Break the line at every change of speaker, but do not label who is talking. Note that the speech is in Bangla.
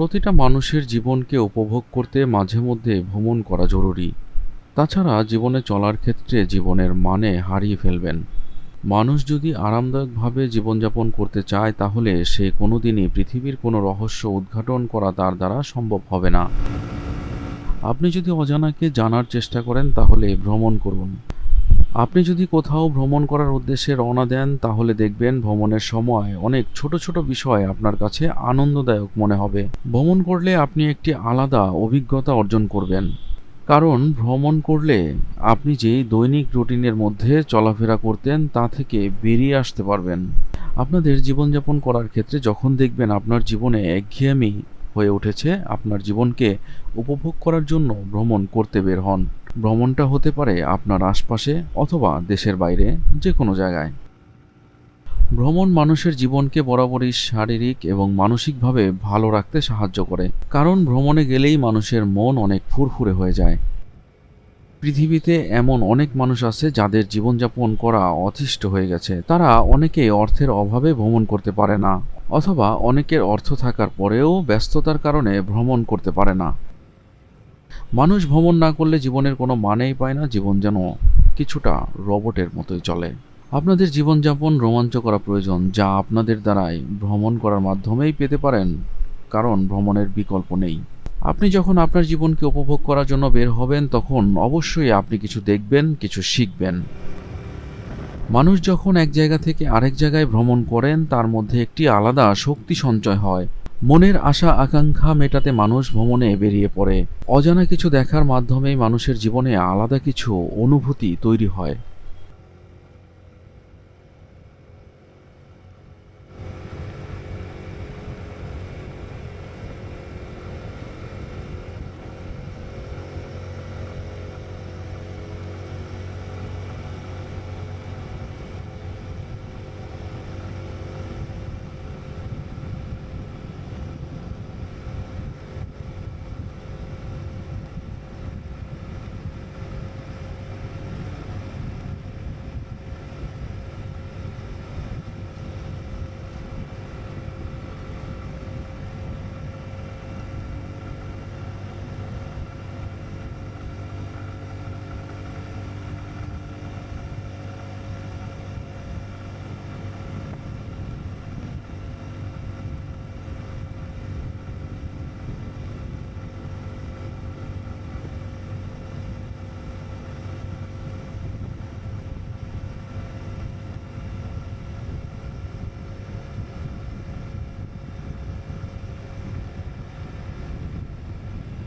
প্রতিটা মানুষের জীবনকে উপভোগ করতে মাঝে মধ্যে ভ্রমণ করা জরুরি। তাছাড়া জীবনে চলার ক্ষেত্রে জীবনের মানে হারিয়ে ফেলবেন। মানুষ যদি আরামদায়কভাবে জীবনযাপন করতে চায়, তাহলে সে কোনোদিনই পৃথিবীর কোনো রহস্য উদ্ঘাটন করা তার দ্বারা সম্ভব হবে না। আপনি যদি অজানাকে জানার চেষ্টা করেন, তাহলে ভ্রমণ করুন। আপনি যদি কোথাও ভ্রমণ করার উদ্দেশ্যে রওনা দেন, তাহলে দেখবেন ভ্রমণের সময় অনেক ছোট ছোট বিষয় আপনার কাছে আনন্দদায়ক মনে হবে। ভ্রমণ করলে আপনি একটি আলাদা অভিজ্ঞতা অর্জন করবেন। কারণ ভ্রমণ করলে আপনি যে দৈনিক রুটিনের মধ্যে চলাফেরা করতেন, তা থেকে বেরিয়ে আসতে পারবেন। আপনাদের জীবনযাপন করার ক্ষেত্রে যখন দেখবেন আপনার জীবনে একঘেয়েমি হয়ে উঠেছে, আপনার জীবনকে উপভোগ করার জন্য ভ্রমণ করতে বের হন। ভ্রমণটা হতে পারে আপনার আশপাশে অথবা দেশের বাইরে যে কোনো জায়গায়। ভ্রমণ মানুষের জীবনকে বরাবরই শারীরিক এবং মানসিকভাবে ভালো রাখতে সাহায্য করে, কারণ ভ্রমণে গেলেই মানুষের মন অনেক ফুরফুরে হয়ে যায়। পৃথিবীতে এমন অনেক মানুষ আছে যাদের জীবনযাপন করা অতিষ্ঠ হয়ে গেছে। তারা অনেকেই অর্থের অভাবে ভ্রমণ করতে পারে না, অথবা অনেকের অর্থ থাকার পরেও ব্যস্ততার কারণে ভ্রমণ করতে পারে না। মানুষ ভ্রমণ না করলে জীবনের কোনো মানেই পায় না, জীবন যেন কিছুটা রবটের মতোই চলে। আপনাদের জীবনযাপন রোমাঞ্চ করা প্রয়োজন, যা আপনাদের দ্বারাই ভ্রমণ করার মাধ্যমেই পেতে পারেন, কারণ ভ্রমণের বিকল্প নেই। আপনি যখন আপনার জীবনকে উপভোগ করার জন্য বের হবেন, তখন অবশ্যই আপনি কিছু দেখবেন, কিছু শিখবেন। মানুষ যখন এক জায়গা থেকে আরেক জায়গায় ভ্রমণ করেন, তার মধ্যে একটি আলাদা শক্তি সঞ্চয় হয়। মনের আশা, আকাঙ্ক্ষা মেটাতে মানুষ ভ্রমণে বেরিয়ে পড়ে। অজানা কিছু দেখার মাধ্যমেই মানুষের জীবনে আলাদা কিছু অনুভূতি তৈরি হয়।